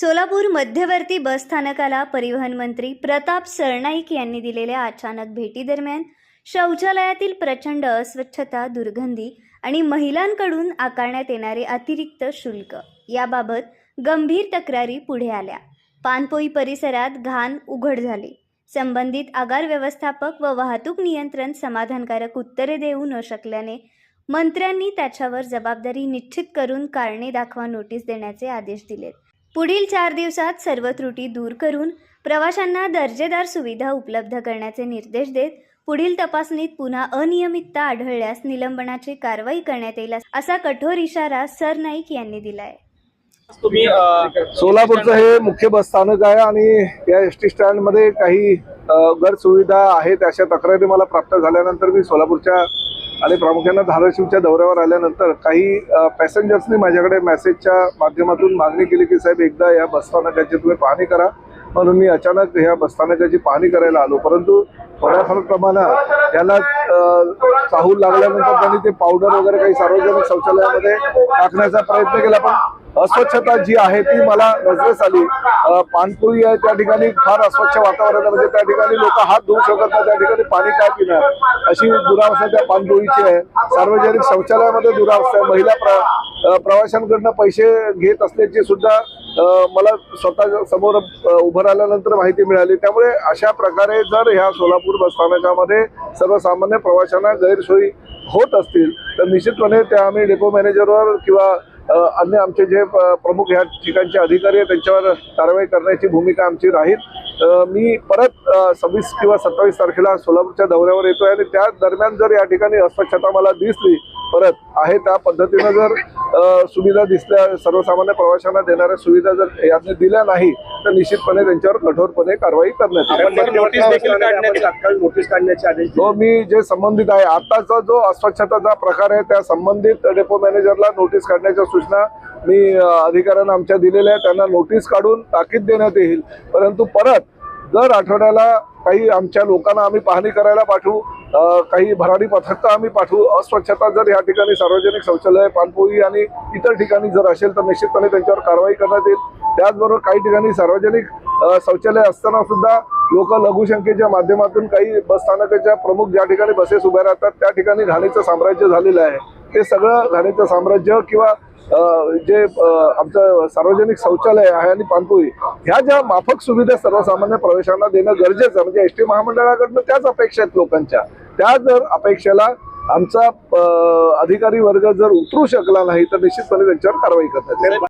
सोलापूर मध्यवर्ती बस स्थानकाला परिवहन मंत्री प्रताप सरनाईक यांनी दिलेल्या अचानक भेटीदरम्यान शौचालयातील प्रचंड अस्वच्छता दुर्गंधी आणि महिलांकडून आकारण्यात येणारे अतिरिक्त शुल्क याबाबत गंभीर तक्रारी पुढे आल्या. पानपोई परिसरात घाण उघड झाली. संबंधित आगार व्यवस्थापक व वाहतूक नियंत्रण समाधानकारक उत्तरे देऊ न शकल्याने मंत्र्यांनी त्याच्यावर जबाबदारी निश्चित करून कारणे दाखवा नोटीस देण्याचे आदेश दिलेत. पुढील चार दिवसात सर्व त्रुटी दूर करून प्रवाशांना दर्जेदार सुविधा उपलब्ध करण्याचे निर्देश देत पुढील तपासणीत पुन्हा अनियमितता आढळल्यास निलंबनाची कारवाई करण्यात येईल असा कठोर इशारा सरनाईक यांनी दिलाय. सोलापूरचं हे मुख्य बस स्थानक आहे आणि या एस टी स्टँडमध्ये काही गैरसुविधा आहेत अशा तक्रारी मला प्राप्त झाल्यानंतर मी सोलापूरच्या आणि प्रामुख्यानं धाराशिवच्या दौऱ्यावर आल्यानंतर काही पॅसेंजर्सनी माझ्याकडे मेसेजच्या माध्यमातून मागणी केली की साहेब एकदा या बसस्थानकाची तुम्ही पाहणी करा. म्हणून मी अचानक ह्या बसस्थानकाची पाहणी करायला आलो. परंतु थोड्याफार प्रमाणात याला चाहूल लागल्यानंतर त्यांनी ते पावडर वगैरे काही सार्वजनिक शौचालयामध्ये टाकण्याचा प्रयत्न केला. पण अस्वच्छता जी आहे ती मला नजरेस आली. पाणपुरी आहे त्या ठिकाणी फार अस्वच्छ वातावरण आहे म्हणजे त्या ठिकाणी लोक हात धुवू शकत नाही त्या ठिकाणी पाणी काय पिणार? अशी दुरावस्था त्या पाणपुरीची आहे. सार्वजनिक शौचालयामध्ये दुरावस्था आहे. महिला प्र प्रवाशांकडनं पैसे घेत असल्याची सुद्धा मला स्वतः समोर उभं राहिल्यानंतर माहिती मिळाली. त्यामुळे अशा प्रकारे जर ह्या सोलापूर बस स्थानकामध्ये सर्वसामान्य प्रवाशांना गैरसोयी होत असतील तर निश्चितपणे त्या आम्ही डेपो मॅनेजरवर किंवा अन्य आमचे जे प्रमुख ह्या ठिकाणचे अधिकारी आहेत त्यांच्यावर कारवाई करण्याची भूमिका आमची राहील. मी परत सव्वीस किंवा सत्तावीस तारखेला सोलापूरच्या दौऱ्यावर येतोय आणि त्या दरम्यान जर या ठिकाणी अस्वच्छता मला दिसली परत आहे त्या पद्धतीनं जर सुविधा दिसल्या सर्वसामान्य प्रवाशांना देणाऱ्या सुविधा जर यातने दिल्या नाही तर निश्चितपणे त्यांच्यावर कठोरपणे कारवाई करण्यात. तो मी जे संबंधित आहे आताचा जो अस्वच्छताचा प्रकार आहे त्या संबंधित डेपो मॅनेजरला नोटीस काढण्याच्या सूचना मी अधिकाऱ्यांना आमच्या दिलेल्या आहेत. त्यांना नोटीस काढून ताकीद देण्यात येईल. परंतु परत दर आठवड्याला काही आमच्या लोकांना आम्ही पाहणी करायला पाठवू काही भरारी पथक आम्ही पाठवू. अस्वच्छता जर या ठिकाणी सार्वजनिक शौचालय पानपोई आणि इतर ठिकाणी जर असेल तर निश्चितपणे त्यांच्यावर कारवाई करण्यात येईल. त्याचबरोबर काही ठिकाणी सार्वजनिक शौचालय असताना सुद्धा लोक लघुशंकेच्या माध्यमातून काही बस स्थानकाच्या प्रमुख ज्या ठिकाणी बसेस उभ्या राहतात त्या ठिकाणी घाणीचं साम्राज्य झालेलं आहे. हे सगळं घाण्याचं साम्राज्य किंवा जे आमचं सार्वजनिक शौचालय आहे आणि पाणपोई ह्या ज्या माफक सुविधा सर्वसामान्य प्रवेशांना देणं गरजेचं आहे म्हणजे एस टी महामंडळाकडनं त्याच अपेक्षा आहेत लोकांच्या. त्या जर अपेक्षेला आमचा अधिकारी वर्ग जर उतरू शकला नाही तर निश्चितपणे त्यांच्यावर कारवाई करतात